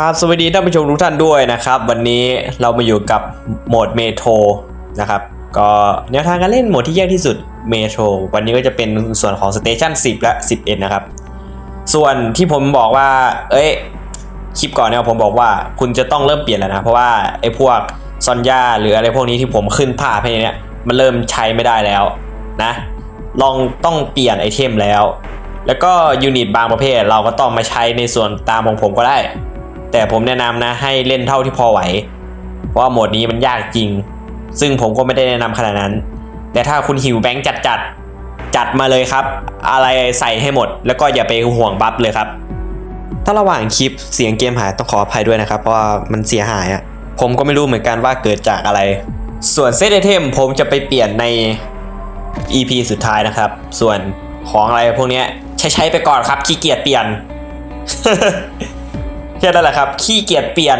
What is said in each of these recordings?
ครับสวัสดีท่านผู้ชมทุกท่านด้วยนะครับ วันนี้เรามาอยู่กับโหมดเมโทรนะครับ ก็แนวทางการเล่นโหมดที่แยากที่สุดเมโทรวันนี้ก็จะเป็นส่วนของสเตชัน10 และ 11 นะครับ ส่วนที่ผมบอกว่า เอ้ยคลิปก่อนเนี่ยผมบอกว่าคุณจะต้องเริ่มเปลี่ยนแล้วนะ เพราะว่าไอ้พวกซอนย่าหรืออะไรพวกนี้ที่ผมขึ้นภาพให้เนี่ยมันเริ่มใช้ไม่ได้แล้วนะ ลองต้องเปลี่ยนไอเทมแล้ว แล้วก็ยูนิตบางประเภทเราก็ต้องมาใช้ในส่วนตามของผมก็ได้ แต่ผมแนะนำนะให้เล่นเท่าที่พอไหว เพราะโหมดนี้มันยากจริง ซึ่งผมก็ไม่ได้แนะนำขนาดนั้น แต่ถ้าคุณหิวแบงค์จัดจัดๆจัดมาเลยครับ อะไรใส่ให้หมด แล้วก็อย่าไปห่วงบัฟเลยครับ ถ้าระหว่างคลิปเสียงเกมหายต้องขออภัยด้วยนะครับ เพราะว่ามันเสียหายอะผมก็ไม่รู้เหมือนกันว่าเกิดจากอะไร ส่วนเซตไอเทมผมจะไปเปลี่ยนใน EP สุดท้ายนะครับ ส่วนของอะไรพวกนี้ใช้ใช้ไปก่อนครับขี้เกียจเปลี่ยน แค่นั้นแหละครับ ขี้เกียจเปลี่ยน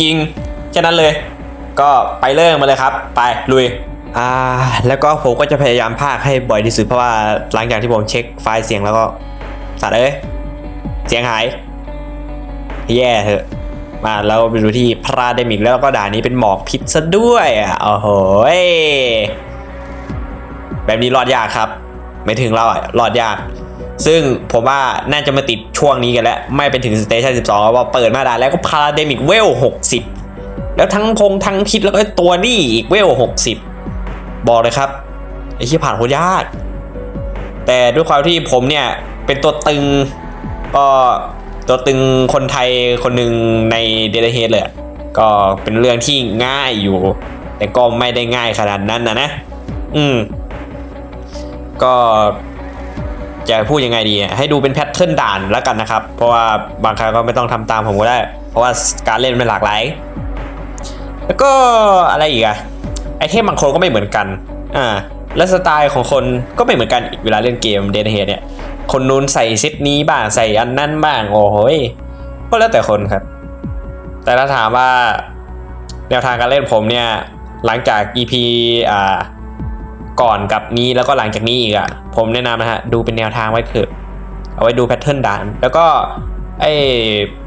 จริงแค่นั้นเลย ก็ไปเริ่มมาเลยครับ ไปลุยอ่าแล้วก็ผมก็จะพยายามพากให้บ่อยที่สุดเพราะว่าหลังจากที่ผมเช็คไฟล์เสียงแล้วก็สัตว์เอ้ยเสียงหาย แย่เถอะ มาเราไปดูที่พราเดมิกแล้วก็ด่านี้เป็นหมอกพิษซะด้วยอะโอ้โหแบบนี้รอดยากครับ ไม่ถึงเราอะรอดยาก ซึ่งผมว่าน่าจะมาติดช่วงนี้กันแล้ว ไม่เป็นถึงสเตชัน12แล้วว่าเปิดมาด่านแล้วก็พาราเดมิกเวล 60 แล้วทั้งพงทั้งพิษแล้วก็ตัวนี่อีกเวล 60 บอกเลยครับ ไอ้ที่ผ่านโคตรยาก แต่ด้วยความที่ผมเนี่ย เป็นตัวตึงก็ตัวตึงคนไทยคนหนึ่งในเดลเฮดเลยก็เป็นเรื่องที่ง่ายอยู่ แต่ก็ไม่ได้ง่ายขนาดนั้นนะนะ อืม ก็ จะพูดยังไงดี ให้ดูเป็นแพทเทิร์นด่านแล้วกันนะครับ เพราะว่าบางครั้งก็ไม่ต้องทำตามผมก็ได้ เพราะว่าการเล่นมันหลากหลาย แล้วก็อะไรอีกอะไอเทมบางคนก็ไม่เหมือนกัน อ่า และสไตล์ของคนก็ไม่เหมือนกันเวลาเล่นเกมเดนเฮดเนี่ย คนนู้นใส่เซตนี้บ้างใส่อันนั้นบ้าง โอ้โหก็แล้วแต่คนครับ แต่ถ้าถามว่าแนวทางการเล่นผมเนี่ย หลังจาก EP อ่า ก่อนกับนี้แล้วก็หลังจากนี้อีกอะ่ะ ผมแนะนำนะฮะดูเป็นแนวทางไว้เถอะเอาไว้ดูแพทเทิร์นด่าน แล้วก็ไอ้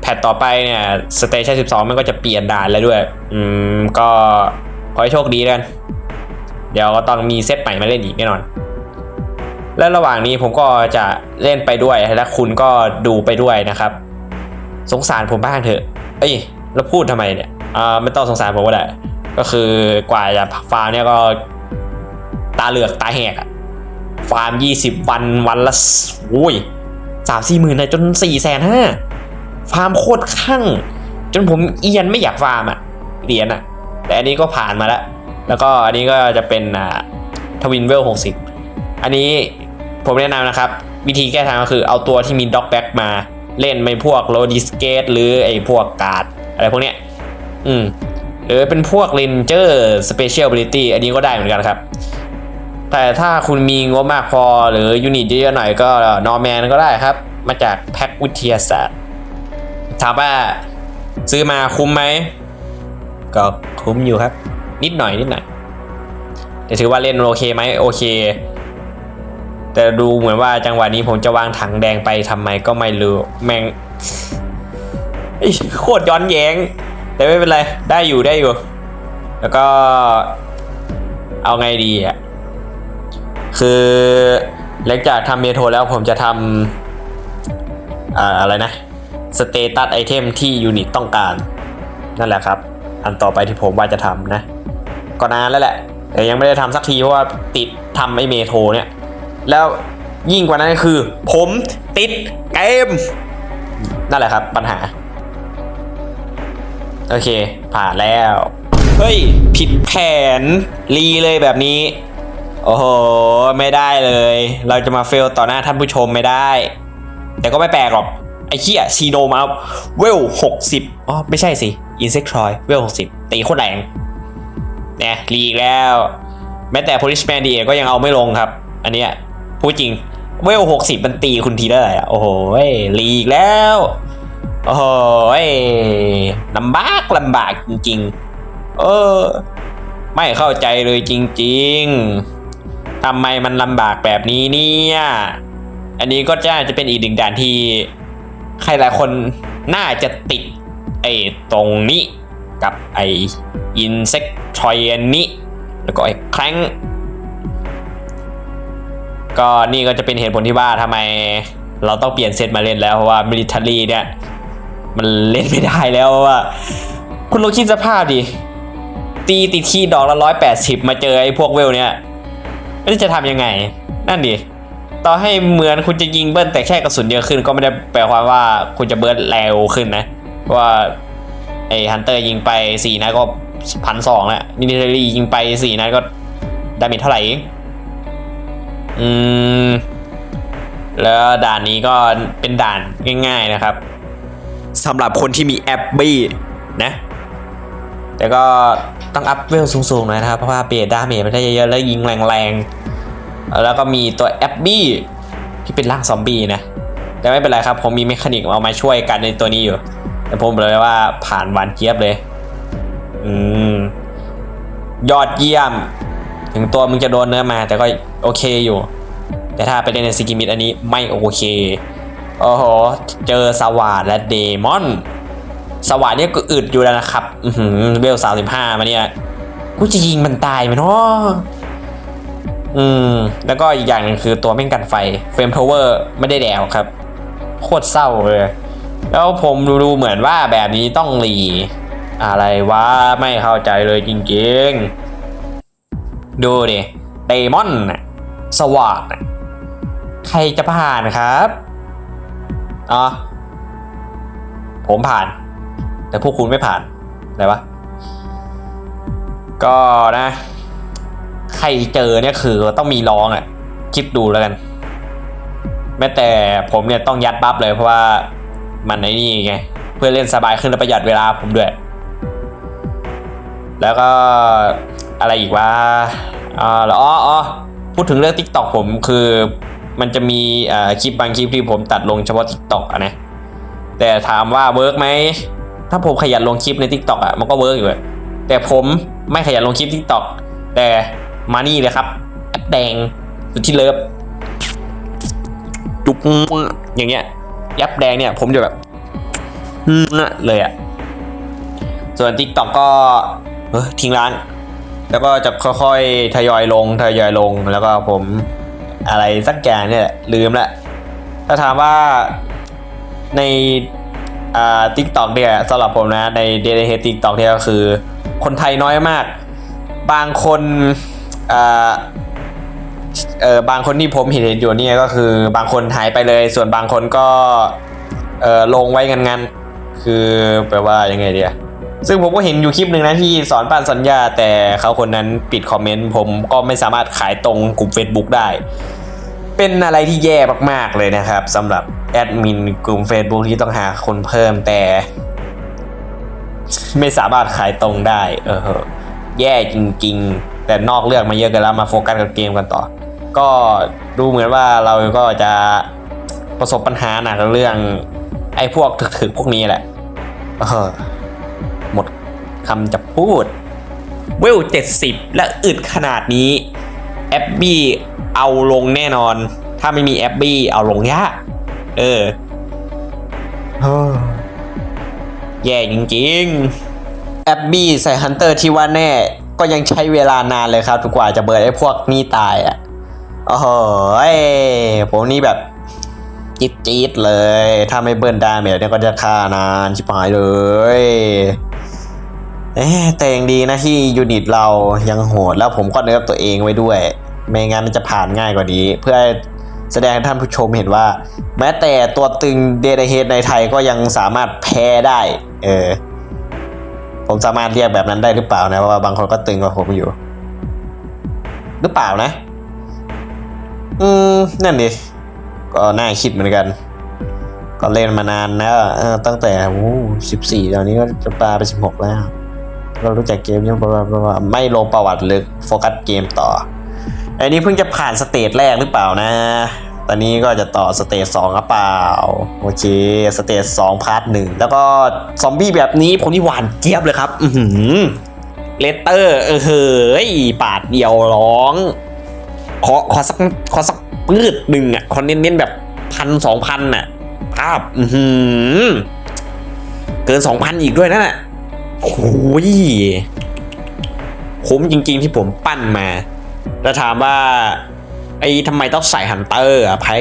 แพทต่อไปเนี่ยสเตชัน12มันก็จะเปลี่ยนด่านแล้วด้วย อืม ก็ขอให้โชคดีกัน เดี๋ยวก็ต้องมีเซตใหม่มาเล่นอีกแน่นอน และระหว่างนี้ผมก็จะเล่นไปด้วยและคุณก็ดูไปด้วยนะครับ สงสารผมบ้างเถอะ เอ้ย แล้วพูดทำไมเนี่ยอ่าไม่ต้องสงสารผมก็ได้ ก็คือกว่าจะฟาร์มเนี่ยก็ ตาเหลือกตาแหกอะฟาร์ม 20 วันวันละโอ้ยสามสี่หมื่นนะจนสี่แสนห้าฟาร์มโคตรข้างจนผมเอียนไม่อยากฟาร์มอะเหรียญอะแต่อันนี้ก็ผ่านมาแล้ว แล้วก็อันนี้ก็จะเป็นอ่าทวินเวลหกสิบอันนี้ผมแนะนำนะครับ วิธีแก้ทางก็คือเอาตัวที่มีด็อกแบ็กมาเล่นไม่พวกโลดิสเกตหรือไอ้พวกการ์ดอะไรพวกเนี้ยอืมหรือเป็นพวกเลนเจอร์สเปเชียล b บ i ิตี้อันนี้ก็ได้เหมือนกันครับ แต่ถ้าคุณมีงบมากพอหรือยูนิตเยอะๆหน่อยก็นอร์แมนก็ได้ครับ มาจากแพ็กวิทยาศาสตร์ ถามว่าซื้อมาคุ้มไหม ก็คุ้มอยู่ครับ นิดหน่อยนิดหน่อยแต่ถือว่าเล่นโอเคไหมโอเค แต่ดูเหมือนว่าจังหวะนี้ผมจะวางถังแดงไปทำไมก็ไม่รู้แม่งโคตรย้อนแย้ง แต่ไม่เป็นไร ได้อยู่ได้อยู่ แล้วก็เอาไงดีอะ คือหลังจากทำเมโทรแล้วผมจะทำอ่าอะไรนะสเตตัสไอเทมที่ยูนิตต้องการ นั่นแหละครับ อันต่อไปที่ผมว่าจะทำนะ ก็นานแล้วแหละ แต่ยังไม่ได้ทำสักทีเพราะว่าติดทำไอเมโทรเนี่ย แล้วยิ่งกว่านั้นคือ ผมติดเกม นั่นแหละครับ ปัญหา โอเค ผ่านแล้ว เฮ้ย ผิดแผนรีเลยแบบนี้ โอ้โห ไม่ได้เลย เราจะมาเฟลต่อหน้าท่านผู้ชมไม่ได้ แต่ก็ไม่แปลกหรอก ไอ้เหี้ยซีโดมาเวลหกสิบอ๋อ ไม่ใช่สิ อินเซ t ทรอยเวลหกสิบตีโคตรแรงเนี่ยรีอีกแล้ว แม้แต่ Policeman ดีก็ยังเอาไม่ลงครับ อันเนี้ยพูดจริง เวลหกสิบมันตีคุณทีได้อะโอ้โหรีอีกแล้ว โอ้โหลำบากลำบากจริง ๆ เออ ไม่เข้าใจเลยจริง ๆ ทำไมมันลำบากแบบนี้เนี่ย อันนี้ก็จะจะเป็นอีกหนึ่งด่านที่ ใครหลายคนน่าจะติดไอ้ตรงนี้กับไอ้อินเซ็กทรอยนี้ แล้วก็ไอ้แครงก็นี่ก็จะเป็นเหตุผลที่ว่าทำไมเราต้องเปลี่ยนเซตมาเล่นแล้วเพราะว่ามิลิเ a อรี่เนี่ย มันเล่นไม่ได้แล้วเพราะว่า คุณลองคิดสภาพดิ ตีติดที่ดอกละร้อยแปดสิบมาเจอไอ้พวกเวลเนี่ย ไม่รู้จะทำยังไง นั่นดิต่อให้เหมือนคุณจะยิงเบิ้ลแต่แค่กระสุนเยอะขึ้นก็ไม่ได้แปลความว่าคุณจะเบิ้ลเร็วขึ้นนะว่าไอ้ฮันเตอร์ยิงไปสี่นัดก็พันสองแล้วมิลิเทอรี่ยิงไปสี่นัดก็ดาเมจเท่าไหร่องอืมแล้วด่านนี้ก็เป็นด่านง่าย ๆนะครับสำหรับคนที่มีแอปบี้นะ แต่ก็ต้องอัพเวลสูงๆหน่อยนะครับ เพราะว่าเปลี่ยนดาเมจมันได้เยอะๆแล้วยิงแรงๆ แล้วก็มีตัวแอปบี้ที่เป็นร่างซอมบี้นะ แต่ไม่เป็นไรครับ ผมมีเมคานิกเอามาช่วยกันในตัวนี้อยู่ แต่ผมบอกเลยว่าผ่านวานเจี๊ยบเลย อืม ยอดเยี่ยม ถึงตัวมึงจะโดนเนื้อมา แต่ก็โอเคอยู่ แต่ถ้าไปเล่นในซิกิมิดอันนี้ไม่โอเค โอ้โห เจอสวาดและเดมอน สวาดเนี่ยก็อึดอยู่แล้วนะครับเวลสามสิบห้ามาเนี่ย กูจะยิงมันตายไหมเนาะอืม แล้วก็อีกอย่างหนึงคือตัวแม่งกันไฟ เฟรมโทเวอร์ไม่ได้แดวครับ โคตรเศร้าเลย แล้วผมดูดูเหมือนว่าแบบนี้ต้องรี อะไรวะ ไม่เข้าใจเลยจริงๆ ดูดิเดมอน สวาดน่ะใครจะผ่านครับ อ๋อ ผมผ่าน แต่พวกคุณไม่ผ่าน อะไรวะ ก็นะ ใครเจอเนี่ยคือต้องมีร้องอะ คิดดูแล้วกัน แม้แต่ผมเนี่ยต้องยัดบัฟเลยเพราะว่ามันไอ้นี่ไง เพื่อเล่นสบายขึ้นและประหยัดเวลาผมด้วย แล้วก็อะไรอีกว่าอ่าแล้วอ๋ออ๋อพูดถึงเรื่อง TikTok ผมคือมันจะมีอ่าคลิปบางคลิปที่ผมตัดลงเฉพาะ TikTok อะนะ แต่ถามว่าเวิร์กไหม ถ้าผมขยันลงคลิปใน TikTok อะมันก็เวิร์กอยู่แต่ผมไม่ขยันลงคลิป TikTok แต่มานี่เลยครับแอปแดงสุดที่เลิฟจุกอย่างเงี้ยยับแดงเนี่ยผมจะแบบอืมเลยอะส่วน TikTok ก็เออทิ้งร้าน แล้วก็จะค่อยๆ ทยอยลง ทยอยลงแล้วก็ผมอะไรสักอย่างเนี่ยแหละลืมละถ้าถามว่าใน อ่าทิกตอกเนี่ยสำหรับผมนะในเดลิเฮทิกตอกเนี่ยก็คือ คนไทยน้อยมาก บางคนอ่าเออบางคนที่ผมเห็นเห็นอยู่เนี่ยก็คือบางคนหายไปเลย ส่วนบางคนก็เออลงไว้งันๆคือแปลว่ายังไงเดียซึ่งผมก็เห็นอยู่คลิปหนึ่งนะที่สอนป้นสัญญา แต่เขาคนนั้นปิดคอมเมนต์ผมก็ไม่สามารถขายตรงกลุ่ม Facebook ได้ เป็นอะไรที่แย่มากๆเลยนะครับสำหรับแอดมินกลุ่ม Facebook ที่ต้องหาคนเพิ่มแต่ไม่สามารถขายตรงได้ เออแย่จริง ๆ แต่นอกเรื่องมาเยอะกันแล้วมาโฟกัสกับเกมกันต่อ ก็ดูเหมือนว่าเราก็จะประสบปัญหาหนักเรื่อง ไอ้พวกถึกๆพวกนี้แหละ เออ หมดคำจะพูด เวล70และอึดขนาดนี้ แอปบี้ เอาลงแน่นอน ถ้าไม่มีแอปบี้เอาลงยากเออเฮ้อแย่จริงๆแอปบี้ใส่ฮันเตอร์ที่ว่าแน่ ก็ยังใช้เวลานานเลยครับกว่าจะเบิร์ดไอ้พวกนี้ตายอะโอ้โหยผมนี่แบบจี๊ดจี๊ดๆเลย ถ้าไม่เบิร์นดาเมจเนี่ยก็จะฆ่านานชิบหายเลยเอ๊ะแต่ยังดีนะที่ยูนิตเรายังโหดแล้วผมก็เนิร์ฟตัวเองไว้ด้วย ไม่งั้นมันจะผ่านง่ายกว่านี้ เพื่อแสดงให้ท่านผู้ชมเห็นว่า แม้แต่ตัวตึงเดดเฮดในไทยก็ยังสามารถแพ้ได้ เออ ผมสามารถเรียกแบบนั้นได้หรือเปล่านะเพราะว่าบางคนก็ตึงกว่าผมอยู่ หรือเปล่านะ อืม นั่นดิก็น่าคิดเหมือนกัน ก็เล่นมานานแล้วตั้งแต่โอ้สิบสี่ตอนนี้ก็จะปลาไปสิบหกแล้ว เรารู้จักเกมยังไม่ลงประวัติลึกโฟกัสเกมต่อ อันนี้เพิ่งจะผ่านสเตจแรกหรือเปล่านะ ตอนนี้ก็จะต่อสเตจสองหรือเปล่า โอเค สเตจสองพาร์ทหนึ่งแล้วก็ซอมบี้แบบนี้ผมนี่หวานเจี๊ยบเลยครับ อือหือเลตเตอร์ เออเฮ้ย ปาดเดียวร้อง ขอขอสักขอสักปืดหนึ่งอะ ขอเน้นๆแบบพันสองพันอะภาพอือหือเกิน2,000อีกด้วยนั่นน่ะโอ้ยคุ้มจริงๆที่ผมปั้นมา แล้วถามว่า ไอ้ทำไมต้องใส่ฮันเตอร์อะไพ่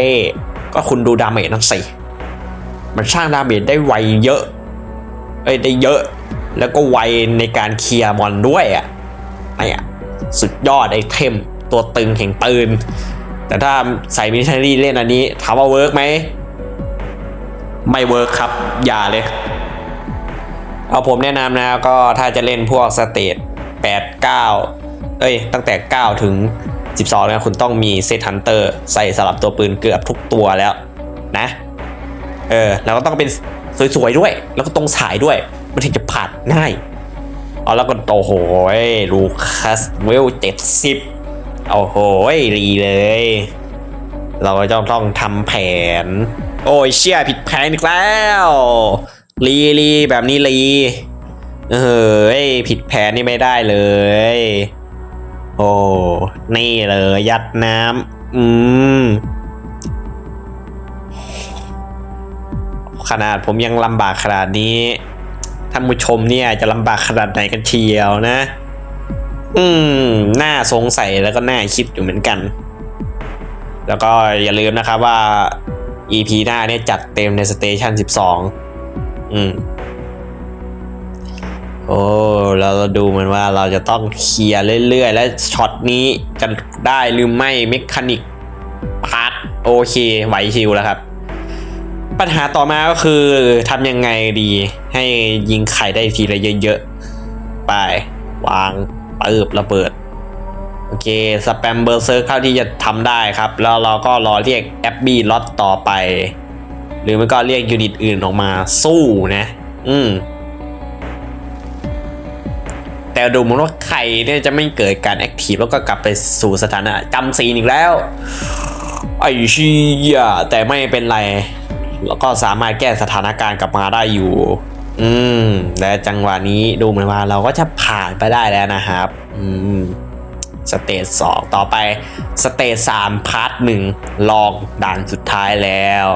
ก็คุณดูดาเมจนั่นสิ มันสร้างดาเมจได้ไวเยอะ เอ้ยได้เยอะ แล้วก็ไวในการเคลียร์มอนด้วยอะเนี่ยสุดยอดไอเทมตัวตึงแห่งปืน แต่ถ้าใส่มินิเทอรี่เล่นอันนี้ถามว่าเวิร์กไหม ไม่เวิร์กครับ อย่าเลย เอาผมแนะนำนะก็ถ้าจะเล่นพวกสเตจ8 9 เอ้ย ตั้งแต่ 9 ถึง 12นะคุณต้องมีเซตฮันเตอร์ใส่สลับตัวปืนเกือบทุกตัวแล้วนะ เออ แล้วก็ต้องเป็นสวยๆด้วย แล้วก็ตรงสายด้วย มันถึงจะผ่านง่ายเอาแล้วก็โอ้โหลูคัสเวลเจ็ดสิบโอ้โหรีเลย เราก็จะต้องทำแผน โอ้ยเชี่ยผิดแผนอีกแล้วรีรีแบบนี้รีเฮ้ยผิดแผนนี่ไม่ได้เลย โอ้ นี่เลยยัดน้ำ อืม ขนาดผมยังลำบากขนาดนี้ ท่านผู้ชมเนี่ยจะลำบากขนาดไหนกันเชียวนะ อืม น่าสงสัยแล้วก็น่าคิดอยู่เหมือนกัน แล้วก็อย่าลืมนะครับว่า EP หน้าเนี่ยจัดเต็มในสเตชัน12 อืม โอ้แล้วเราดูเหมือนว่าเราจะต้องเคลียร์เรื่อยๆ และช็อตนี้จะได้หรือไม่เมคานิกพาร์ทโอเคไหวชิวแล้วครับ ปัญหาต่อมาก็คือทำยังไงดี ให้ยิงไข่ได้ทีละเยอะๆ ไป วางปืบระเบิด โอเค สแปมเบอร์เซอร์เข้าที่จะทำได้ครับ แล้วเราก็รอเรียกแอปบี้ล็อตต่อไป หรือไม่ก็เรียกยูนิตอื่นออกมาสู้นะ อืม แต่ดูเหมือนว่าไข่เนี่ยจะไม่เกิดการแอคทีฟแล้วก็กลับไปสู่สถานะจำซีนอีกแล้ว ไอ้ชี่ยแต่ไม่เป็นไร แล้วก็สามารถแก้สถานการณ์กลับมาได้อยู่ อืม และจังหวะนี้ดูเหมือนว่าเราก็จะผ่านไปได้แล้วนะครับ อืมสเตจสองต่อไปสเตจสามพาร์ทหนึ่งลองด่านสุดท้ายแล้ว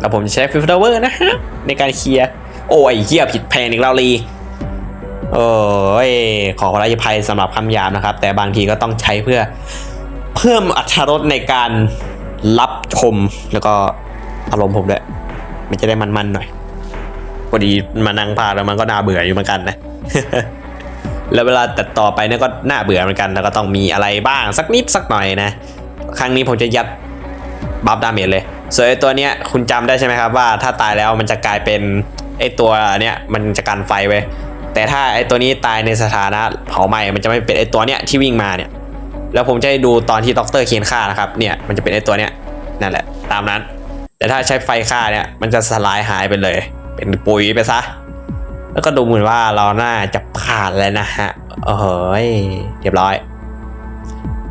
แล้วผมจะใช้ฟิลเตอร์เวอร์นะฮะในการเคลียร์ โอ้ยเหี้ยผิดแพนอีกแล้วลี โอ้ยขอขออภัยสำหรับคำหยาบนะครับ แต่บางทีก็ต้องใช้เพื่อเพิ่มอรรถรสในการรับชมแล้วก็อารมณ์ผมด้วยมันจะได้มันๆหน่อยพอดีมานั่งพาแล้วมันก็น่าเบื่ออยู่เหมือนกันนะแล้วเวลาตัดต่อไปเนี่ยก็น่าเบื่อเหมือนกันแล้วก็ต้องมีอะไรบ้างสักนิดสักหน่อยนะ ครั้งนี้ผมจะยัดบัฟดาเมจเลย ส่วนไอ้ตัวเนี้ยคุณจำได้ใช่ไหมครับว่าถ้าตายแล้วมันจะกลายเป็นไอ้ตัวเนี้ยมันจะกันไฟไว้ แต่ถ้าไอตัวนี้ตายในสถานะเผาไหม้มันจะไม่เป็นไอตัวเนี้ยที่วิ่งมาเนี่ย แล้วผมจะให้ดูตอนที่ด็อกเตอร์เคียนฆ่านะครับเนี่ยมันจะเป็นไอตัวเนี้ยนั่นแหละตามนั้น แต่ถ้าใช้ไฟฆ่าเนี่ยมันจะสลายหายไปเลย เป็นปุ๋ยไปซะแล้วก็ดูเหมือนว่าเราน่าจะผ่านแล้วนะฮะโอ้โหยเรียบร้อย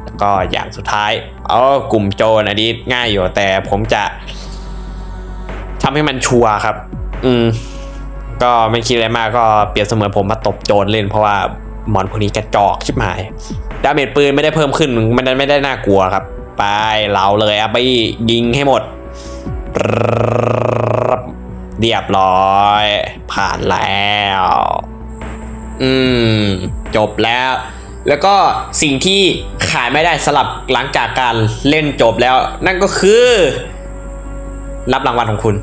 แล้วก็อย่างสุดท้ายเออกลุ่มโจรอันนี้ง่ายอยู่แต่ผมจะทำให้มันชัวร์ครับ อืม ก็ไม่คิดอะไรมากก็เปรียบเสมือนผมมาตบโจรเล่นเพราะว่าหมอนพวกนี้กระจอกชิบหาย ดาเมจปืนไม่ได้เพิ่มขึ้นมันไม่ได้น่ากลัวครับ ไปเราเลยอะไปยิงให้หมด เรียบร้อย ผ่านแล้ว อืม จบแล้ว แล้วก็สิ่งที่ขายไม่ได้สลับหลังจากการเล่นจบแล้ว นั่นก็คือ รับรางวัลของคุณ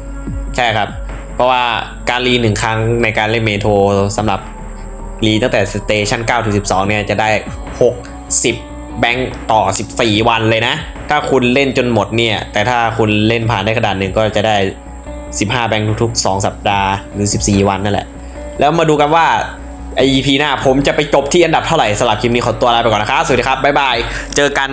ใช่ครับ เพราะว่าการรีหนึ่งครั้งในการเล่นเมโทรสำหรับรีตั้งแต่สเตชัน9ถึง12 เนี่ยจะได้ 60 แบงค์ต่อ 14 วันเลยนะ ถ้าคุณเล่นจนหมดเนี่ย แต่ถ้าคุณเล่นผ่านได้กระดานหนึ่งก็จะได้ 15 แบงค์ทุกๆ 2 สัปดาห์หรือ 14 วันนั่นแหละ แล้วมาดูกันว่าไอ EP หน้าผมจะไปจบที่อันดับเท่าไหร่สำหรับคลิปนี้ขอตัวลาไปก่อนนะครับ สวัสดีครับ บ๊ายบาย เจอกัน